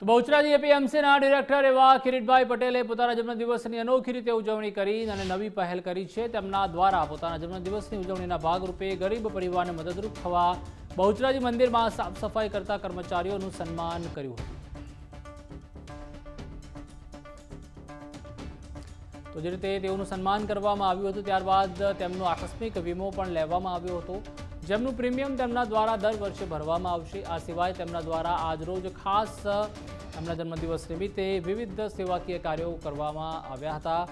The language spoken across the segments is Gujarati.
તો બહુચરાજી એપીએમસીના ડિરેક્ટર એવા કિરીટભાઈ પટેલે પોતાના જન્મદિવસની અનોખી રીતે ઉજવણી કરી અને નવી પહેલ કરી છે. તેમના દ્વારા પોતાના જન્મદિવસની ઉજવણીના ભાગરૂપે ગરીબ પરિવારને મદદરૂપ થવા બહુચરાજી મંદિરમાં સાફ સફાઈ કરતા કર્મચારીઓનું સન્માન કર્યું હતું. તો જે રીતે તેઓનું સન્માન કરવામાં આવ્યું હતું, ત્યારબાદ તેમનો આકસ્મિક વીમો પણ લેવામાં આવ્યો હતો. જેમનું પ્રીમિયમ તેમના દ્વારા દર વર્ષે ભરવામાં આવશે. આ સિવાય તેમના દ્વારા આજરોજ ખાસ એમના જન્મદિવસ નિમિત્તે વિવિધ સેવાકીય કાર્યો કરવામાં આવ્યા હતા.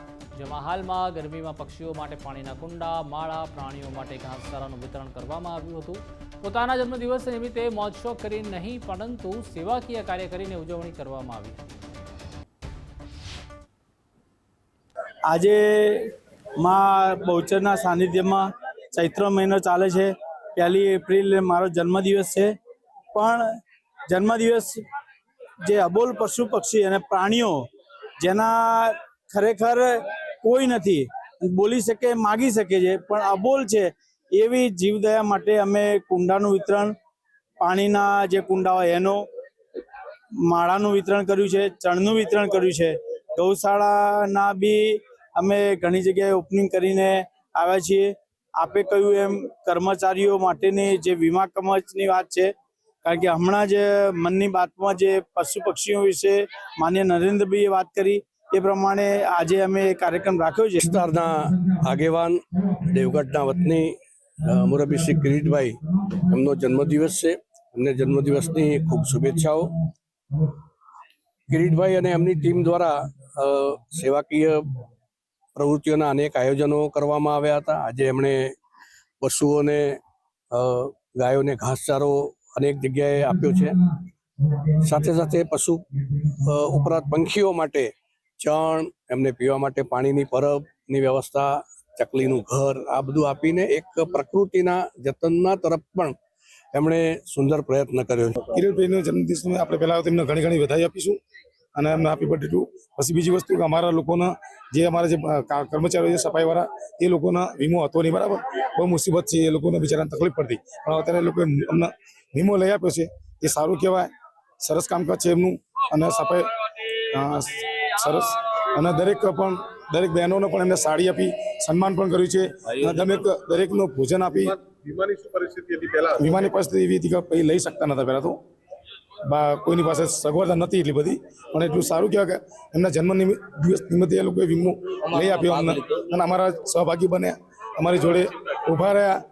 જેમાં હાલમાં ગરમીમાં પક્ષીઓ માટે પાણીના કુંડા, માળા, પ્રાણીઓ માટે ઘાસચારાનું વિતરણ કરવામાં આવ્યું હતું. પોતાના જન્મદિવસ નિમિત્તે મોજશોખ કરી નહીં, પરંતુ સેવાકીય કાર્ય કરીને ઉજવણી કરવામાં આવી. હતી આજે માં બહુચરના સાનિધ્યમાં ચૈત્ર મહિનો ચાલે છે. પહેલી એપ્રિલ મારો જન્મદિવસ છે. પણ જન્મદિવસ જે અબોલ પશુ પક્ષી અને પ્રાણીઓ જેના ખરેખર કોઈ નથી, બોલી શકે, માગી શકે છે, પણ અબોલ છે એવી જીવદયા માટે અમે કુંડાનું વિતરણ, પાણીના જે કુંડા હોય એનો, માળાનું વિતરણ કર્યું છે, ચણનું વિતરણ કર્યું છે. ગૌશાળાના બી અમે ઘણી જગ્યાએ ઓપનિંગ કરીને આવ્યા છીએ. આપે કહ્યું એમ, કર્મચારીઓ માટેની જે વીમા કમચની વાત છે, કારણ કે હમણાં જ મનની બાતમાં જે પશુ પક્ષીઓ વિશે માન્ય નરેન્દ્રભાઈએ વાત કરી, એ પ્રમાણે આજે અમે કાર્યક્રમ રાખ્યો છે. વિસ્તારના આગેવાન, દેવગઢના વતની મોરબી શ્રી કિરીટભાઈ, એમનો જન્મદિવસ છે. એમને જન્મદિવસની ખૂબ શુભેચ્છાઓ. કિરીટભાઈ અને એમની ટીમ દ્વારા સેવાકીય પ્રવૃત્તિઓના અનેક આયોજનો કરવામાં આવ્યા હતા. આજે એમણે પશુઓને ગાયોને ઘાસચારો અનેક જગ્યાએ આપ્યો છે. સાથે સાથે પશુ ઉપરાંત પંખીઓ માટે ચણ, એમને પીવા માટે પાણીની પરબની વ્યવસ્થા, ચકલીનું ઘર, આ બધું આપીને એક પ્રકૃતિના જતનના તરફ પણ એમણે સુંદર પ્રયત્ન કર્યો છે. કિરીટભાઈનો જન્મદિવસમાં આપણે પહેલાં તેમને ઘણી ઘણી વધાઈ આપીશું. અને એમને હેપી બર્થડે ટુ પછી બીજી વસ્તુ કે અમારા લોકોના જે અમારા જે કર્મચારીઓ છે સફાઈવાળા એ લોકોના વીમો હતો નહીં બરાબર? બહુ મુસીબત છે એ લોકોને બિચારાને તકલીફ પડતી. પણ અત્યારે લોકોએ અમને વીમો લઈ આપ્યો છે. એ સારું કહેવાય. સરસ કામકાજ છે એમનું. અને સફાઈ સરસ. અને દરેક પણ દરેક બહેનોને પણ એમને સાડી આપી સન્માન પણ કર્યું છે. દરેક દરેકનું ભોજન આપી. વીમાની પરિસ્થિતિ એવી હતી કે લઈ શકતા નતા પહેલા તો. કોઈની પાસે સગવડતા નથી એટલી બધી પણ એટલું સારું કહેવાય કે એમના જન્મ નિમિ- દિવસ નિમિત્તે એ લોકોએ વીમો લઈ આપ્યો અમને. અને અમારા સહભાગી બન્યા. અમારી જોડે ઊભા રહ્યા.